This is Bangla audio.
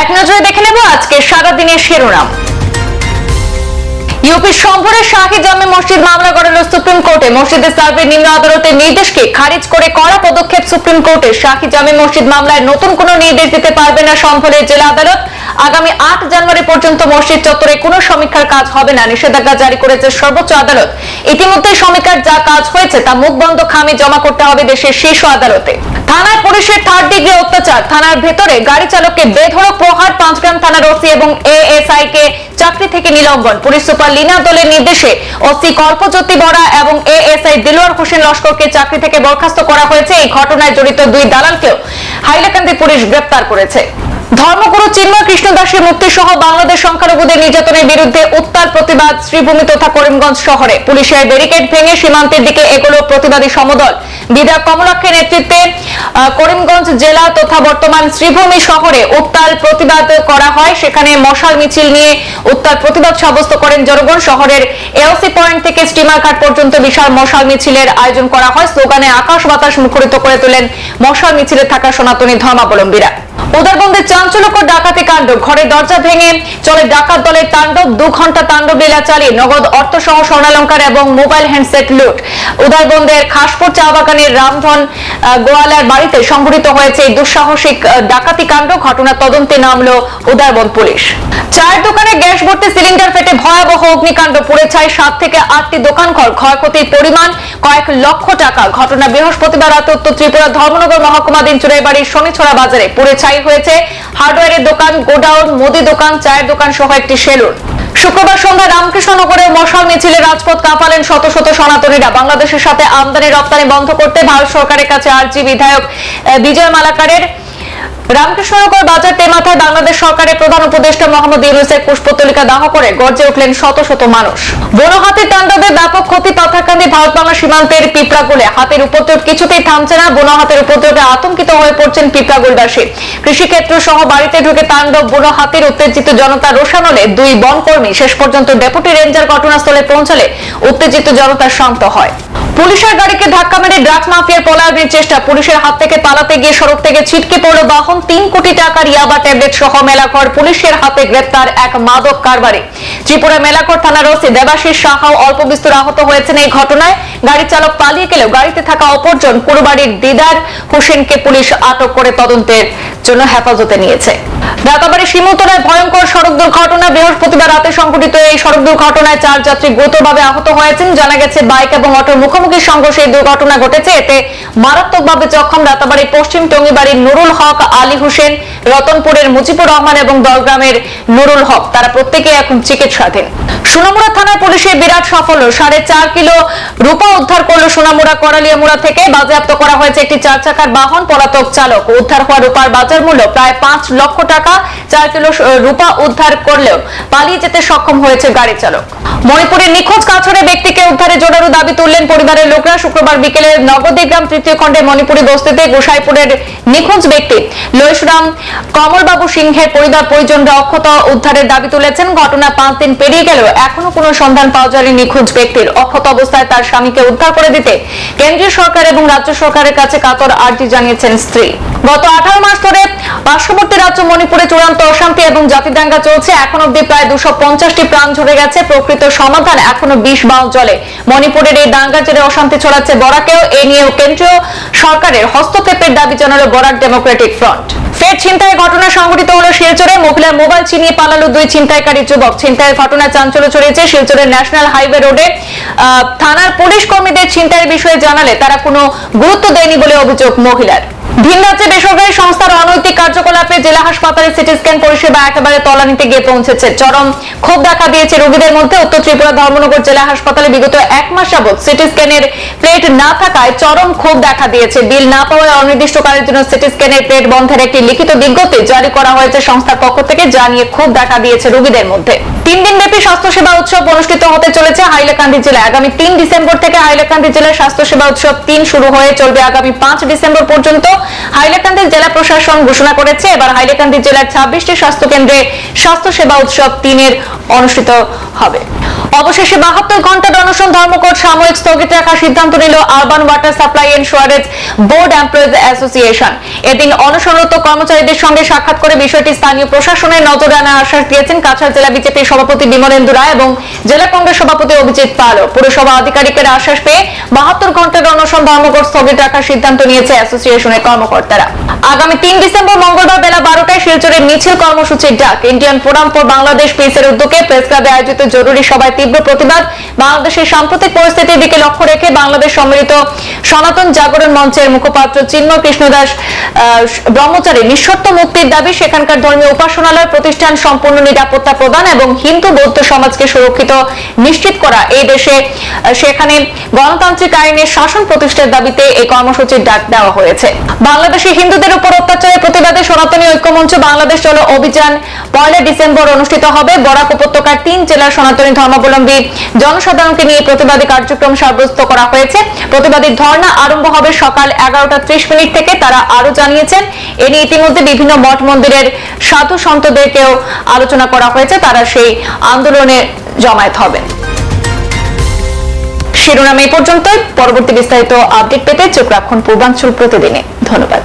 এক নজরে দেখে নেব আজকে সারাদিনের শিরোনাম। ইউপি সম্ভরে শাহী জামে মসজিদ মামলা করালো সুপ্রিম কোর্টে। মসজিদের সার্ভে নিম্ন আদালতের নির্দেশকে খারিজ করে কড়া পদক্ষেপ সুপ্রিম কোর্টে। শাহী জামে মসজিদ মামলায় নতুন কোনো নির্দেশ দিতে পারবে না সম্ভলের জেলা আদালত। আগামী আট জানুয়ারি পর্যন্ত মসজিদ চত্বরে কোনো সমীক্ষার কাজ হবে না, নিষেধাজ্ঞা জারি করেছে সর্বোচ্চ আদালত। ইতিমধ্যে সমীক্ষার যা কাজ হয়েছে তা মুখ বন্ধ খামে জমা করতে হবে দেশের শীর্ষ আদালতে। থানায় পুলিশের থার্ড ডিগ্রি অত্যাচার। থানার ভেতরে গাড়ি চালককে বেধড়ক প্রহার, পাঁচগ্রাম থানার ওসি এবং এএসআই কে চাকরি থেকে নিলম্বন। পুলিশ সুপার লীনা দলের নির্দেশে ওসি কল্পজ্যোতি বরা এবং এএসআই দিলোয়ার হোসেন লস্করকে চাকরি থেকে বরখাস্ত করা হয়েছে। এই ঘটনায় জড়িত দুই দালালকেও হাইলাকান্দি পুলিশ গ্রেপ্তার করেছে। ধর্মগুরু চিন্ময় কৃষ্ণ দাসের মুক্তি সহ বাংলাদেশ সংখ্যালঘুদের নির্যাতনের বিরুদ্ধে উত্তাল প্রতিবাদ শ্রীভূমি তথা করিমগঞ্জ শহরে। পুলিশের ব্যারিকেড ভেঙে সীমান্তের দিকে এগোলো প্রতিবাদী সমদল। বিধায়ক কমলাক্ষের নেতৃত্বে করিমগঞ্জ জেলা তথা বর্তমান শ্রীভূমি শহরে উত্তাল প্রতিবাদ করা হয়। সেখানে মশাল মিছিল নিয়ে উত্তাল প্রতিবাদ সাব্যস্ত করেন জনগণ। শহরের এওসি পয়েন্ট থেকে স্টিমার ঘাট পর্যন্ত বিশাল মশাল মিছিলের আয়োজন করা হয়। স্লোগানে আকাশ বাতাস মুখরিত করে তোলেন মশাল মিছিলে থাকা সনাতনী ধর্মাবলম্বীরা। উদারবন্দের চাঞ্চল্যকর ডাকাতি কাণ্ড। ঘরের দরজা ভেঙে চলে ডাকাত দলের তাণ্ডব। দু ঘণ্টা তাণ্ডব লীলা চালিয়ে নগদ অর্থ সহ স্বর্ণালঙ্কার এবং মোবাইল হ্যান্ডসেট লুট। উদারবন্দের খাসপুর চা বাগানের রামধন গোয়ালার বাড়িতে সংঘটিত হয়েছে দুঃসাহসিক ডাকাতি কাণ্ড। ঘটনা তদন্তে নামলো উদারবন পুলিশ। চায়ের দোকানে গ্যাস ভর্তি সিলিন্ডার ফেটে ভয়াবহ অগ্নিকাণ্ড। পুড়ে ছায় সাত থেকে আটটি দোকান ঘর। ক্ষয়ক্ষতির পরিমাণ কয়েক লক্ষ টাকা। ঘটনা বৃহস্পতিবার রাতে উত্তর ত্রিপুরা ধর্মনগর মহকুমাধীন চুরাইবাড়ির শনিছড়া বাজারে পুড়ে ছাই হয়েছে। হার্ডওয়্যারের দোকান, গোডাউন, মুদি দোকান, চায়ের দোকান সহ একটি সেলুন। শুক্রবার সন্ধ্যায় রামকৃষ্ণনগরের মশাল মিছিলে রাজপথ কাঁপালেন শত শত সনাতনীরা। বাংলাদেশের সাথে আমদানি রপ্তানি বন্ধ করতে ভারত সরকারের কাছে আর্জি বিধায়ক বিজয় মালাকারের রামকৃষ্ণনগর বাজার তেমাথায় বাংলাদেশ সরকারের প্রধান উপদেষ্টা মোহাম্মদ ইউনুসের পুষ্পতলিকা দাহ করে গর্জে উঠলেন শত শত মানুষ। বন হাতির তাণ্ডবে ব্যাপক ক্ষতি ভারত বাংলা সীমান্তের পিঁপড়াগুলে। হাতের উপদ্রব কিছুতেই থামছে না বন হাতের উপদ্রবে আতঙ্কিত হয়ে পড়ছেন পিঁপড়াগুলবাসী। কৃষিক্ষেত্র সহ বাড়িতে ঢুকে তাণ্ডব বন হাতির উত্তেজিত জনতা রোষানলে দুই বনকর্মী শেষ পর্যন্ত ডেপুটি রেঞ্জার ঘটনাস্থলে পৌঁছালে উত্তেজিত জনতা শান্ত হয়। পুলিশের গাড়িকে ধাক্কা মেরে ড্রাগস মাফিয়ার পলায়নের চেষ্টা। পুলিশের হাত থেকে পালাতে গিয়ে সড়ক থেকে ছিটকে পড়ল বাহন। তিন কোটি টাকার ইয়াবা ট্যাবলেট সহ মেলাঘর পুলিশের হাতে গ্রেপ্তার এক মাদক কারবারি। ত্রিপুরা মেলাঘর থানার ওসি দেবাশিস সাহাও অল্প বিস্তর আহত হয়েছেন এই ঘটনায়। গাড়ি চালক পালিয়ে গেলেও গাড়িতে থাকা অপরজন পুরবাড়ির দিদার হোসেনকে পুলিশ আটক করে তদন্তের জন্য হেফাজতে নিয়েছে। রাতাবাড়ি সীমন্তরায় ভয়ঙ্কর সড়ক দুর্ঘটনা, বৃহস্পতিবার রাতে সংঘটিত এই সড়ক দুর্ঘটনায় চার যাত্রী গুরুতরভাবে আহত হয়েছেন। জানা গেছে, বাইক এবং অটোর মুখোমুখি সংঘর্ষে এই দুর্ঘটনা ঘটেছে। এতে মারাত্মকভাবে জখম রাতাবাড়ি পশ্চিম টঙ্গিবাড়ির নুরুল হক আলী হোসেন রতনপুরের মুজিবুর রহমান এবং দলগ্রামের নুরুল হক, তারা প্রত্যেকে এখন চিকিৎসাধীন। সোনামুড়া থানার পুলিশের বিরাট সাফল্য, সাড়ে চার কিলো রূপা উদ্ধার করল সোনামুড়া করালিয়ামুড়া থেকে। বাজেয়াপ্ত করা হয়েছে একটি চার চাকার বাহন, পলাতক চালক। উদ্ধার হওয়া রূপার বাজার মূল্য প্রায় পাঁচ লক্ষ টাকা। চার কিলো রূপা উদ্ধার করলেও পালিয়ে যেতে সক্ষম হয়েছে গাড়ি চালক। মণিপুরের নিখোঁজ কাছড়ে ব্যক্তিকে উদ্ধারে জোরালো দাবি তুললেন পরিবারের লোকরা। শুক্রবার বিকেলে নবদ্বীপগ্রাম তৃতীয় খণ্ডে মণিপুরি বস্তিতে গোসাইপুরের নিখোঁজ ব্যক্তি লৈশরাম কমলবাবু সিংহের পরিবার পরিজনরা অক্ষত উদ্ধারের দাবি তুলেছেন। ঘটনা পাঁচ দিন পেরিয়ে গেলেও এখনও কোনো সন্ধান পাওয়া যায়নি নিখোঁজ ব্যক্তির। অক্ষত অবস্থায় তার স্বামীকে উদ্ধার করে দিতে কেন্দ্রীয় সরকার এবং রাজ্য সরকারের কাছে কাতর আর্জি জানিয়েছেন স্ত্রী। গত আঠারো মাস ধরে পার্শ্ববর্তী রাজ্য মণিপুরে চূড়ান্ত অশান্তি এবং জাতিদাঙ্গা চলছে। এখন অব্দি প্রায় দুশো পঞ্চাশটি প্রাণ ঝরে গেছে। প্রকৃত সমাধান এখনও বিষ বাও জলে। মণিপুরের এই দাঙ্গা জেরে অশান্তি ছড়াচ্ছে বরাকেও। এ নিয়েও কেন্দ্রীয় সরকারের হস্তক্ষেপের দাবি জানালো বরাক ডেমোক্রেটিক ফ্রন্ট। ফের ছিনতাই ঘটনা সংঘটিত হলো শিলচরে। মহিলার মোবাইল ছিনিয়ে পালালো দুই ছিনতাইকারী যুবক। ছিনতাইয়ের ঘটনায় চাঞ্চল্য ছড়িয়েছে শিলচরের ন্যাশনাল হাইওয়ে রোডে। থানার পুলিশ কর্মীদের ছিনতাইয়ের বিষয়ে জানালে তারা কোনো গুরুত্ব দেয়নি বলে অভিযোগ মহিলার। ভিন রাজ্যে বেসরকারি সংস্থার অনৈতিক কার্যকলাপে জেলা হাসপাতালে সিটি স্ক্যান পরিষেবা একেবারে তলানিতে গিয়ে পৌঁছেছে। চরম ক্ষোভ দেখা দিয়েছে রোগীদের মধ্যে। উত্তর ত্রিপুরা ধর্মনগর জেলা হাসপাতালে বিগত এক মাস যাবৎ সিটি স্ক্যানের প্লেট না থাকায় চরম ক্ষোভ দেখা দিয়েছে। বিল না পাওয়ায় অনির্দিষ্টকালের জন্য সিটি স্ক্যানের প্লেট বন্ধের একটি লিখিত বিজ্ঞপ্তি জারি করা হয়েছে সংস্থার পক্ষ থেকে। জানিয়ে ক্ষোভ দেখা দিয়েছে রোগীদের মধ্যে। তিন দিন ব্যাপী স্বাস্থ্যসেবা উৎসব অনুষ্ঠিত হতে চলেছে হাইলাকান্দি জেলায়। আগামী তিন ডিসেম্বর থেকে হাইলাকান্দি জেলার স্বাস্থ্যসেবা উৎসব তিন শুরু হয়ে চলবে আগামী পাঁচ ডিসেম্বর পর্যন্ত। হাইলাকান্দি জেলা প্রশাসন ঘোষণা করেছে, এবার হাইলাকান্দি জেলার ছাব্বিশটি স্বাস্থ্য কেন্দ্রে স্বাস্থ্যসেবা উৎসব তিনের অনুষ্ঠিত হবে। অবশেষে বাহাত্তর ঘণ্টার অনশন ধর্মঘট সাময়িক স্থগিত রাখার সিদ্ধান্ত নিল urban water supply sewerage board employees association. এদিন অনশনরত কর্মচারীদের সঙ্গে সাক্ষাৎ করে বিষয়টি স্থানীয় প্রশাসনের নজরে আনার আশ্বাস দিয়েছেন কাছাড় জেলা বিজেপির সভাপতি বিমলেন্দু রায় এবং জেলা কংগ্রেস সভাপতি অভিজিৎ পালও পুরসভা আধিকারিকের আশ্বাস পেয়ে বাহাত্তর ঘণ্টার অনশন ধর্মঘট স্থগিত রাখার সিদ্ধান্ত নিয়েছে অ্যাসোসিয়েশনের কর্মকর্তারা। আগামী তিন ডিসেম্বর মঙ্গলবার বেলা বারোটায় শিলচরের মিছিল কর্মসূচির ডাক। ইন্ডিয়ান ফোরাম ফর বাংলাদেশ পিসের উদ্যোগে প্রেস ক্লাবে আয়োজিত জরুরি সভায় তীব্র প্রতিবাদ। বাংলাদেশের সাম্প্রতিক পরিস্থিতির দিকে লক্ষ্য রেখে বাংলাদেশ সম্মিলিত সনাতন জাগরণ মঞ্চের মুখপাত্র চিন্ময় কৃষ্ণদাস ব্রহ্মচারী নিঃশর্ত মুক্তির দাবি সেখানকার ধর্মীয় উপাসনালয় প্রতিষ্ঠান সম্পূর্ণ নিরাপত্তা প্রদান এবং হিন্দু বৌদ্ধ সমাজকে সুরক্ষিত নিশ্চিত করা। এই দেশে সেখানে গণতান্ত্রিক আইনের শাসন প্রতিষ্ঠার দাবিতে এই কর্মসূচির ডাক দেওয়া হয়েছে। বাংলাদেশে হিন্দুদের উপর অত্যাচারের প্রতিবাদে সনাতনী ঐক্যমঞ্চ বাংলাদেশ চলো অভিযান পয়লা ডিসেম্বর অনুষ্ঠিত হবে। বরাক উপত্যকার তিন জেলার সনাতনী ধর্মাবলম্বী জনসাধারণকে নিয়ে প্রতিবাদী কার্যক্রম সাব্যস্ত করা হয়েছে। প্রতিবাদী ধর্ণা আরম্ভ হবে সকাল এগারোটা ত্রিশ মিনিট থেকে, তারা আরও জানিয়েছেন। এ নিয়ে ইতিমধ্যে বিভিন্ন মঠ মন্দিরের সাধু সন্তদেরকেও আলোচনা করা হয়েছে। তারা সেই আন্দোলনে জমায়েত হবে শিরোনাম এই পর্যন্তই। পরবর্তী বিস্তারিত আপডেট পেতে চোখ রাখুন পূর্বাঞ্চল প্রতিদিনে। ধন্যবাদ।